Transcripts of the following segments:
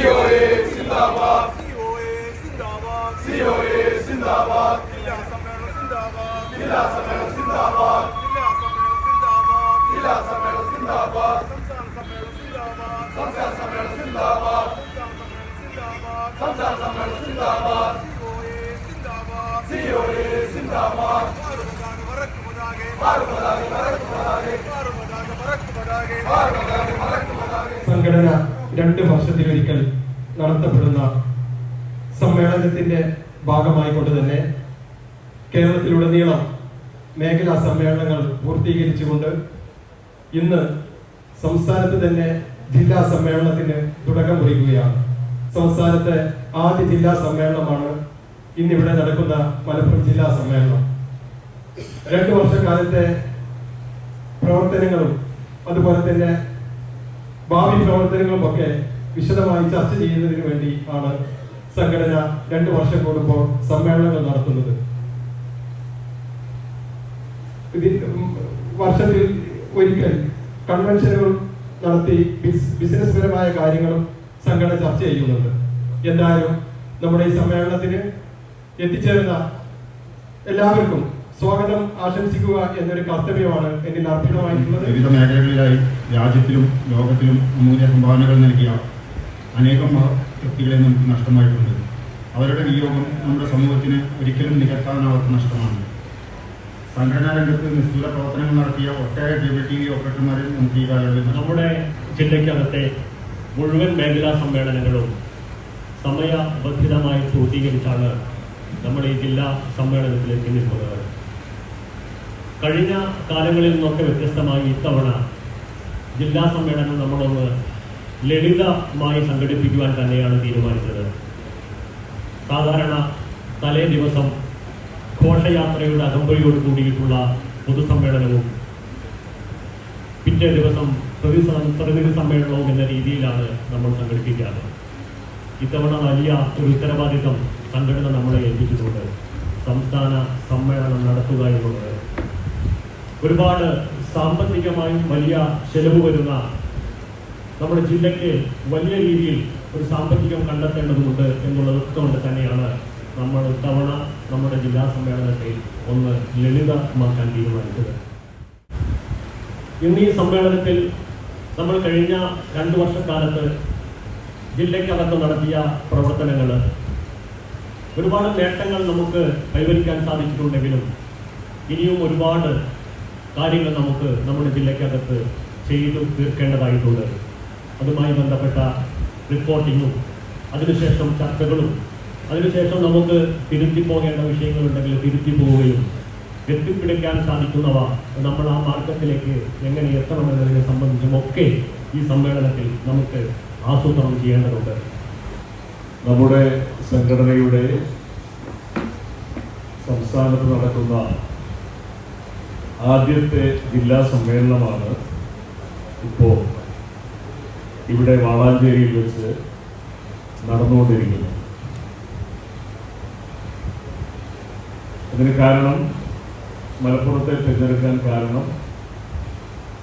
COA സിന്ദാബാദ് COA സിന്ദാബാദ് COA സിന്ദാബാദ് ജില്ലാ സമ്മേളനം സിന്ദാബാദ് ജില്ലാ സമ്മേളനം സിന്ദാബാദ് ജില്ലാ സമ്മേളനം സിന്ദാബാദ് ജില്ലാ സമ്മേളനം സിന്ദാബാദ് സംസ്ഥാന സമ്മേളനം സിന്ദാബാദ് സംസ്ഥാന സമ്മേളനം സിന്ദാബാദ് സംസ്ഥാന സമ്മേളനം സിന്ദാബാദ് സംസ്ഥാന സിന്ദാബാദ് സിഒഎ സിന്ദാബാദ് സംഘടന രണ്ട് വർഷത്തിലൊരിക്കൽ നടത്തപ്പെടുന്ന സമ്മേളനത്തിന്റെ ഭാഗമായിക്കൊണ്ട് തന്നെ കേരളത്തിലുടനീളം മേഖലാ സമ്മേളനങ്ങൾ പൂർത്തീകരിച്ചുകൊണ്ട് ഇന്ന് സംസ്ഥാനത്ത് തന്നെ ജില്ലാ സമ്മേളനത്തിന് തുടക്കം കുറിക്കുകയാണ്. സംസ്ഥാനത്തെ ആദ്യ ജില്ലാ സമ്മേളനമാണ് ഇന്നിവിടെ നടക്കുന്ന മലപ്പുറം ജില്ലാ സമ്മേളനം. രണ്ടു വർഷക്കാലത്തെ പ്രവർത്തനങ്ങളും അതുപോലെ തന്നെ ഭാവി പ്രവർത്തനങ്ങളുമൊക്കെ വിശദമായി ചർച്ച ചെയ്യുന്നതിന് വേണ്ടി ആണ് സംഘടന രണ്ടു വർഷം കൂടുമ്പോൾ സമ്മേളനങ്ങൾ നടത്തുന്നത്. വർഷത്തിൽ ഒരിക്കൽ കൺവെൻഷനുകൾ നടത്തി ബിസ്- ബിസിനസ് പരമായ കാര്യങ്ങളും സംഘടന ചർച്ച ചെയ്യുന്നുണ്ട്. എന്തായാലും നമ്മുടെ ഈ സമ്മേളനത്തിന് എത്തിച്ചേർന്ന എല്ലാവർക്കും സ്വാഗതം ആശംസിക്കുക എന്നൊരു കർത്തവ്യമാണ് എന്നിൽ അർപ്പിതമായിട്ടുള്ളത്. വിവിധ മേഖലകളിലായി രാജ്യത്തിലും ലോകത്തിലും അമൂല്യ സംഭാവനകൾ നൽകിയ അനേകം വ്യക്തികളെ നമുക്ക് നഷ്ടമായിട്ടുണ്ട്. അവരുടെ വിയോഗം നമ്മുടെ സമൂഹത്തിന് ഒരിക്കലും നികത്താനാവാത്ത നഷ്ടമാണ്. സംഘടനാ രംഗത്ത് നിസ്തുല പ്രവർത്തനങ്ങൾ നടത്തിയ ഒട്ടേറെ കേബിൾ ടി വി ഓപ്പറേറ്റർമാരെ നമുക്ക് ഈ കാലയളവിൽ നമ്മുടെ ജില്ലയ്ക്കകത്തെ മുഴുവൻ മേഖലാ സമ്മേളനങ്ങളും സമയബന്ധിതമായി പൂർത്തീകരിച്ചാണ് നമ്മൾ ഈ ജില്ലാ സമ്മേളനത്തിലേക്ക് നിൽക്കുന്നത് കഴിഞ്ഞ കാലങ്ങളിൽ നിന്നൊക്കെ വ്യത്യസ്തമായി ഇത്തവണ ജില്ലാ സമ്മേളനം നമ്മളൊന്ന് ലളിതമായി സംഘടിപ്പിക്കുവാൻ തന്നെയാണ് തീരുമാനിച്ചത്. സാധാരണ തലേ ദിവസം ഘോഷയാത്രയുടെ അകമ്പടിയോട് കൂടിയിട്ടുള്ള പൊതുസമ്മേളനവും പിറ്റേ ദിവസം പ്രതിനിധി സമ്മേളനവും എന്ന രീതിയിലാണ് നമ്മൾ സംഘടിപ്പിക്കാറ്. ഇത്തവണ വലിയ ഒരു ഉത്തരവാദിത്തം സംഘടന നമ്മളെ ഏൽപ്പിച്ചിട്ടുണ്ട് സംസ്ഥാന സമ്മേളനം നടത്തുക എന്നുള്ളത് ഒരുപാട് സാമ്പത്തികമായും വലിയ ചെലവ് വരുന്ന നമ്മുടെ ജില്ലയ്ക്ക് വലിയ രീതിയിൽ ഒരു സാമ്പത്തികം കണ്ടെത്തേണ്ടതുണ്ട് എന്നുള്ളത് കൊണ്ട് തന്നെയാണ് നമ്മൾ ഇത്തവണ നമ്മുടെ ജില്ലാ സമ്മേളനത്തെ ഒന്ന് ലളിതമാക്കാൻ തീരുമാനിച്ചത്. ഇന്ന് ഈ സമ്മേളനത്തിൽ നമ്മൾ കഴിഞ്ഞ രണ്ടു വർഷക്കാലത്ത് ജില്ലയ്ക്കകത്ത് നടത്തിയ പ്രവർത്തനങ്ങൾ ഒരുപാട് നേട്ടങ്ങൾ നമുക്ക് കൈവരിക്കാൻ സാധിച്ചിട്ടുണ്ടെങ്കിലും ഇനിയും ഒരുപാട് കാര്യങ്ങൾ നമുക്ക് നമ്മുടെ ജില്ലയ്ക്കകത്ത് ചെയ്തു തീർക്കേണ്ടതായിട്ടുണ്ട്. അതുമായി ബന്ധപ്പെട്ട റിപ്പോർട്ടിങ്ങും അതിനുശേഷം ചർച്ചകളും അതിനുശേഷം നമുക്ക് തിരുത്തി പോകേണ്ട വിഷയങ്ങളുണ്ടെങ്കിൽ തിരുത്തി പോവുകയും എത്തിപ്പിടിക്കാൻ സാധിക്കുന്നവ നമ്മൾ ആ മാർഗത്തിലേക്ക് എങ്ങനെ എത്തണമെന്നതിനെ സംബന്ധിച്ചും ഒക്കെ ഈ സമ്മേളനത്തിൽ നമുക്ക് ആസൂത്രണം ചെയ്യേണ്ടതുണ്ട്. നമ്മുടെ സംഘടനയുടെ സംസ്ഥാനത്ത് നടക്കുന്ന ആദ്യത്തെ ജില്ലാ സമ്മേളനമാണ് ഇപ്പോൾ ഇവിടെ വാളാഞ്ചേരിയിൽ വെച്ച് നടന്നുകൊണ്ടിരിക്കുന്നത്. അതിന് കാരണം മലപ്പുറത്തെ തിരഞ്ഞെടുക്കാൻ കാരണം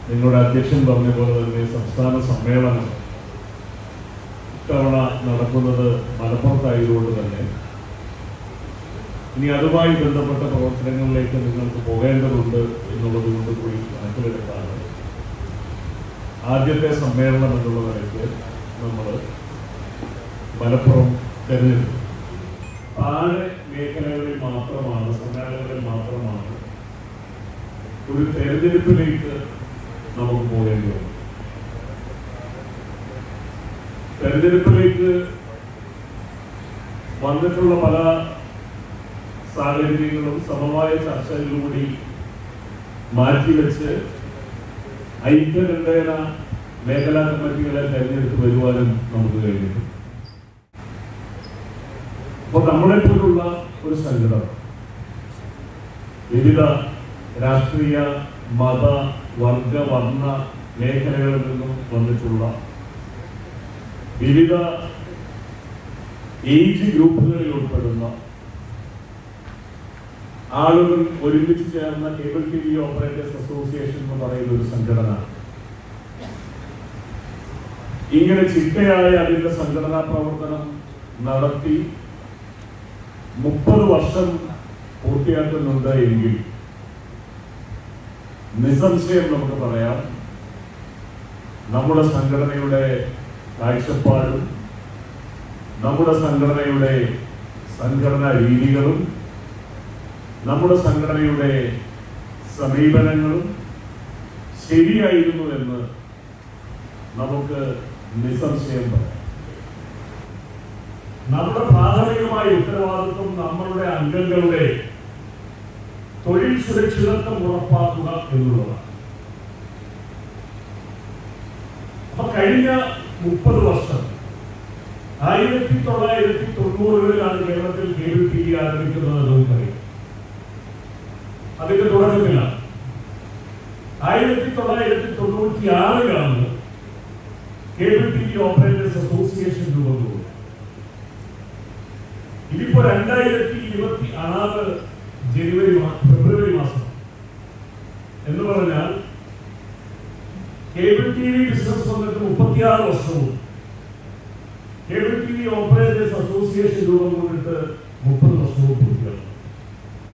നിങ്ങളുടെ അധ്യക്ഷൻ പറഞ്ഞ പോലെ തന്നെ സംസ്ഥാന സമ്മേളനം ഇത്തവണ നടക്കുന്നത് മലപ്പുറത്തായതുകൊണ്ട് തന്നെ ഇനി അതുമായി ബന്ധപ്പെട്ട പ്രവർത്തനങ്ങളിലേക്ക് നിങ്ങൾക്ക് പോകേണ്ടതുണ്ട് എന്നുള്ളത് കൊണ്ട് കൂടി കണക്കിലെടുത്താണ് ആദ്യത്തെ സമ്മേളനം എന്നുള്ള നിലയ്ക്ക് നമ്മൾ മലപ്പുറം തെരഞ്ഞെടുത്തു. താഴെ മേഖലകളിൽ മാത്രമാണ് സമ്മേളനങ്ങളിൽ മാത്രമാണ് ഒരു തെരഞ്ഞെടുപ്പിലേക്ക് നമുക്ക് പോകേണ്ടി വന്നു തെരഞ്ഞെടുപ്പിലേക്ക് വന്നിട്ടുള്ള പല സാഹചര്യങ്ങളും സമവായ ചർച്ചകളിലൂടെ മാറ്റിവെച്ച് ഐക്യകണ്ഠേന മേഖലാ കമ്മിറ്റികളെ തെരഞ്ഞെടുത്ത് വരുവാനും നമുക്ക് കഴിഞ്ഞിട്ടുണ്ട്. അപ്പോൾ നമ്മളെപ്പോലുള്ള ഒരു സംഘടന വിവിധ രാഷ്ട്രീയ മത വർഗ വർണ മേഖലകളിൽ നിന്നും വന്നിട്ടുള്ള വിവിധ ഏജ് ഗ്രൂപ്പുകളിൽ ഉൾപ്പെടുന്ന ആളുകൾ ഒരുമിച്ച് ചേർന്ന cable T V operators association എന്ന് പറയുന്ന ഒരു സംഘടന. ഇങ്ങനെ ചിട്ടയായ അതിന്റെ സംഘടനാ പ്രവർത്തനം നടത്തി മുപ്പത് വർഷം പൂർത്തിയാക്കുന്നുണ്ട് എങ്കിൽ നിസ്സംശയം നമുക്ക് പറയാം നമ്മുടെ സംഘടനയുടെ കാഴ്ചപ്പാടും നമ്മുടെ സംഘടനയുടെ സംഘടനാ രീതികളും നമ്മുടെ സംഘടനയുടെ സമീപനങ്ങളും ശരിയായിരുന്നു എന്ന് നമുക്ക് നിസ്സംശയം പറയാം. നമ്മുടെ പ്രാഥമികമായ ഉത്തരവാദിത്വം നമ്മളുടെ അംഗങ്ങളുടെ തൊഴിൽ സുരക്ഷിതത്വം ഉറപ്പാക്കുക എന്നുള്ളതാണ്. അപ്പൊ കഴിഞ്ഞ മുപ്പത് വർഷം ആയിരത്തി തൊള്ളായിരത്തി തൊണ്ണൂറുകളിലാണ് കേരളത്തിൽ ടി വി ആരംഭിക്കുന്നത് എന്ന് നമുക്കറിയാം അതിന്റെ തുടക്കത്തിലാണ് ആയിരത്തി തൊള്ളായിരത്തി തൊണ്ണൂറ്റി ആറിലാണ് cable T V operators association രൂപം കൊള്ളുന്നത് ഇതിപ്പോ രണ്ടായിരത്തി ഇരുപത്തി ആറ് ജനുവരി ഫെബ്രുവരി മാസം. എന്ന് പറഞ്ഞാൽ കേബിൾ ടി വി ബിസിനസ് വന്നിട്ട് മുപ്പത്തിയാറ് വർഷവും. Cable T V operators association രൂപം കൊണ്ടിട്ട് മുപ്പത്